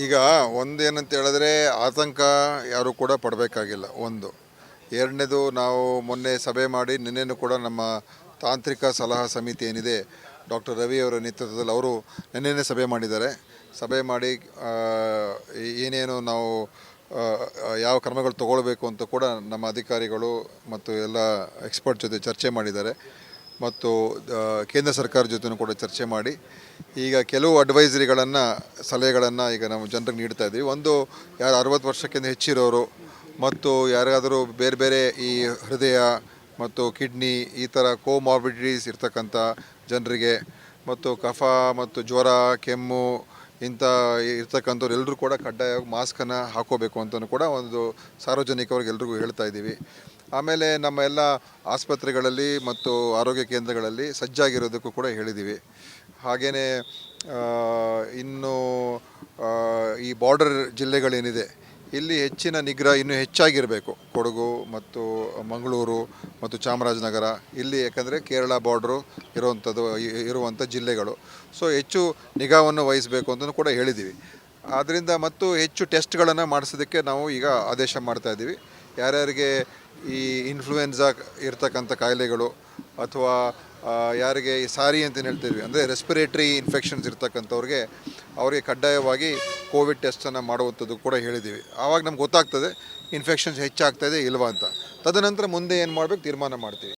ಈಗ ಒಂದೇನಂತ ಹೇಳಿದ್ರೆ ಆತಂಕ ಯಾರು ಕೂಡ ಪಡಬೇಕಾಗಿಲ್ಲ. ಒಂದು. ಎರಡನೇದು ನಾವು ಮೊನ್ನೆ ಸಭೆ ಮಾಡಿ ನಿನ್ನೆನೂ ಕೂಡ ನಮ್ಮ ತಾಂತ್ರಿಕ ಸಲಹಾ ಸಮಿತಿ ಏನಿದೆ, ಡಾಕ್ಟರ್ ರವಿ ಅವರ ನೇತೃತ್ವದಲ್ಲಿ ಅವರು ನಿನ್ನೆನೇ ಸಭೆ ಮಾಡಿದ್ದಾರೆ. ಸಭೆ ಮಾಡಿ ಏನೇನು ನಾವು ಯಾವ ಕ್ರಮಗಳು ತಗೊಳ್ಬೇಕು ಅಂತ ಕೂಡ ನಮ್ಮ ಅಧಿಕಾರಿಗಳು ಮತ್ತು ಎಲ್ಲ ಎಕ್ಸ್ಪರ್ಟ್ ಜೊತೆ ಚರ್ಚೆ ಮಾಡಿದ್ದಾರೆ. ಮತ್ತು ಕೇಂದ್ರ ಸರ್ಕಾರ ಜೊತೆನೂ ಕೂಡ ಚರ್ಚೆ ಮಾಡಿ, ಈಗ ಕೆಲವು ಅಡ್ವೈಸರಿಗಳನ್ನು, ಸಲಹೆಗಳನ್ನು ಈಗ ನಾವು ಜನರಿಗೆ ನೀಡ್ತಾ ಇದ್ದೀವಿ. ಒಂದು, ಯಾರು ಅರವತ್ತು ವರ್ಷಕ್ಕಿಂತ ಹೆಚ್ಚಿರೋರು ಮತ್ತು ಯಾರಿಗಾದರೂ ಬೇರೆ ಬೇರೆ ಈ ಹೃದಯ ಮತ್ತು ಕಿಡ್ನಿ ಈ ಥರ ಕೋಮಾರ್ಬಿಡಿಟೀಸ್ ಇರ್ತಕ್ಕಂಥ ಜನರಿಗೆ ಮತ್ತು ಕಫ ಮತ್ತು ಜ್ವರ, ಕೆಮ್ಮು ಇಂಥ ಇರ್ತಕ್ಕಂಥವ್ರು ಎಲ್ಲರೂ ಕೂಡ ಕಡ್ಡಾಯವಾಗಿ ಮಾಸ್ಕನ್ನು ಹಾಕೋಬೇಕು ಅಂತಲೂ ಕೂಡ ಒಂದು ಸಾರ್ವಜನಿಕವ್ರಿಗೆ ಎಲ್ರಿಗೂ ಹೇಳ್ತಾ ಇದ್ದೀವಿ. ಆಮೇಲೆ ನಮ್ಮ ಎಲ್ಲ ಆಸ್ಪತ್ರೆಗಳಲ್ಲಿ ಮತ್ತು ಆರೋಗ್ಯ ಕೇಂದ್ರಗಳಲ್ಲಿ ಸಜ್ಜಾಗಿರೋದಕ್ಕೂ ಕೂಡ ಹೇಳಿದ್ದೀವಿ. ಹಾಗೆಯೇ ಇನ್ನು ಈ ಬಾರ್ಡರ್ ಜಿಲ್ಲೆಗಳೇನಿದೆ, ಇಲ್ಲಿ ಹೆಚ್ಚಿನ ನಿಗ್ರಹ ಇನ್ನೂ ಹೆಚ್ಚಾಗಿರಬೇಕು. ಕೊಡಗು ಮತ್ತು ಮಂಗಳೂರು ಮತ್ತು ಚಾಮರಾಜನಗರ, ಇಲ್ಲಿ ಯಾಕಂದರೆ ಕೇರಳ ಬಾರ್ಡ್ರು ಇರುವಂಥದ್ದು ಇರುವಂಥ ಜಿಲ್ಲೆಗಳು. ಸೊ, ಹೆಚ್ಚು ನಿಗಾವನ್ನು ವಹಿಸಬೇಕು ಅಂತಲೂ ಕೂಡ ಹೇಳಿದ್ದೀವಿ. ಆದ್ದರಿಂದ ಮತ್ತು ಹೆಚ್ಚು ಟೆಸ್ಟ್ಗಳನ್ನು ಮಾಡಿಸೋದಕ್ಕೆ ನಾವು ಈಗ ಆದೇಶ ಮಾಡ್ತಾಯಿದ್ದೀವಿ ಯಾರ್ಯಾರಿಗೆ ಈ ಇನ್ಫ್ಲೂಯೆನ್ಸಾ ಇರ್ತಕ್ಕಂಥ ಕಾಯಿಲೆಗಳು ಅಥವಾ ಯಾರಿಗೆ ಈ ಸಾರಿ ಅಂತ ಹೇಳ್ತೀವಿ ಅಂದರೆ ರೆಸ್ಪಿರೇಟ್ರಿ ಇನ್ಫೆಕ್ಷನ್ಸ್ ಇರ್ತಕ್ಕಂಥವ್ರಿಗೆ ಅವರಿಗೆ ಕಡ್ಡಾಯವಾಗಿ ಕೋವಿಡ್ ಟೆಸ್ಟನ್ನು ಮಾಡುವಂಥದ್ದು ಕೂಡ ಹೇಳಿದ್ದೀವಿ. ಆವಾಗ ನಮ್ಗೆ ಗೊತ್ತಾಗ್ತದೆ ಇನ್ಫೆಕ್ಷನ್ಸ್ ಹೆಚ್ಚಾಗ್ತಾ ಇದೆ ಇಲ್ವಾ ಅಂತ. ತದನಂತರ ಮುಂದೆ ಏನು ಮಾಡಬೇಕು, ತೀರ್ಮಾನ ಮಾಡ್ತೀವಿ.